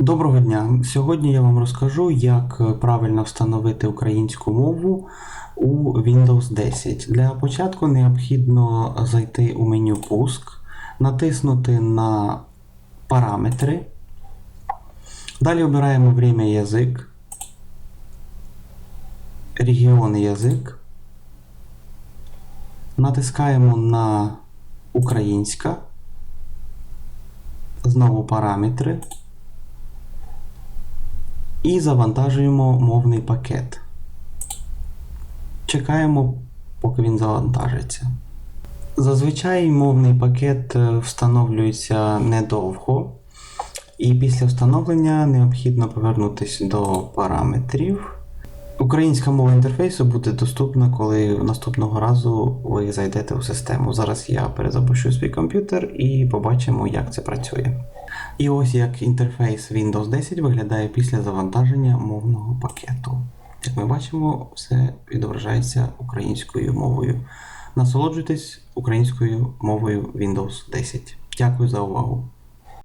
Доброго дня! Сьогодні я вам розкажу, як е, правильно встановити українську мову у Windows 10. Для початку необхідно зайти у меню Пуск, натиснути на Параметри. Далі обираємо время язик, регіон язик. Натискаємо на Українська. Знову параметри. І завантажуємо мовний пакет. Чекаємо, поки він завантажиться. Зазвичай мовний пакет е, встановлюється недовго, і після встановлення необхідно повернутися до параметрів. Українська мова інтерфейсу буде доступна, коли наступного разу ви зайдете у систему. Зараз я перезапущу свій комп'ютер і побачимо, як це працює. І ось як інтерфейс Windows 10 виглядає після завантаження мовного пакету. Як ми бачимо, все відображається українською мовою. Насолоджуйтесь українською мовою Windows 10. Дякую за увагу.